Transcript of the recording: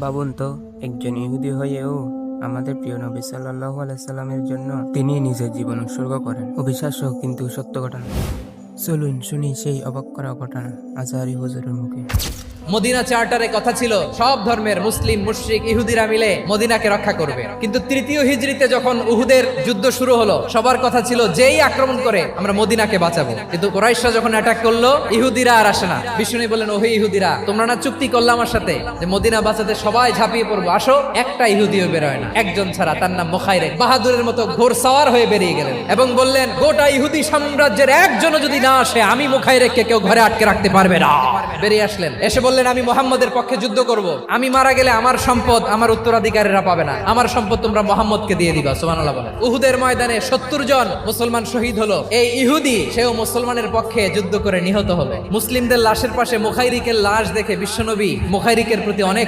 ভাবুন তো একজন ইহুদি হয়েও আমাদের প্রিয় নবী সাল্লাহ আলাইসাল্লামের জন্য তিনি নিজের জীবন উৎসর্গ করেন। অবিশ্বাস্য কিন্তু সত্য ঘটনা। চলুন শুনি সেই অবাক করা ঘটনা আজহারি হুজুরের মুখে। মদিনা চার্টারে কথা ছিল, সব ধর্মের মুসলিম, মুশরিক, ইহুদিরা মিলে মদিনাকে রক্ষা করবে। কিন্তু তৃতীয় হিজরিতে যখন উহুদের যুদ্ধ শুরু হলো, সবার কথা ছিল, যেই আক্রমণ করে, আমরা মদিনাকে বাঁচাবো। কিন্তু কোরাইশরা যখন অ্যাটাক করল, ইহুদিরা আর আসে না। বিষ্ণু বললেন, ওহে ইহুদিরা, তোমরা না চুক্তি করলে আমার সাথে যে মদিনা বাঁচাতে সবাই ঝাঁপিয়ে পড়ব? আসো, একটা ইহুদিও বেরোয় না। একজন ছাড়া তার নাম মোখাইরে বাহাদুরের মতো ঘোর সাওয়ার হয়ে বেরিয়ে গেলেন এবং বললেন, গোটা ইহুদি সাম্রাজ্যের একজনও যদি না আসে, আমি মোখাইরেককে কেউ ঘরে আটকে রাখতে পারবে না। বেরিয়ে আসলেন। এসে বললেন আমি মোহাম্মদের পক্ষে যুদ্ধ করব। আমি মারা গেলে আমার সম্পদ আমার উত্তরাধিকারীরা পাবে না। আমার সম্পদ তোমরা মোহাম্মদকে দিয়ে দিবা। সোমানাল্লাহ বলেন। উহুদের ময়দানে সত্তর জন মুসলমান শহীদ হলো। এই ইহুদি, সেও মুসলমানের পক্ষে যুদ্ধ করে নিহত হবে মুসলিমদের লাশের পাশে মুখাইরিকের লাশ দেখে বিশ্বনবী মুখাইরিকের প্রতি অনেক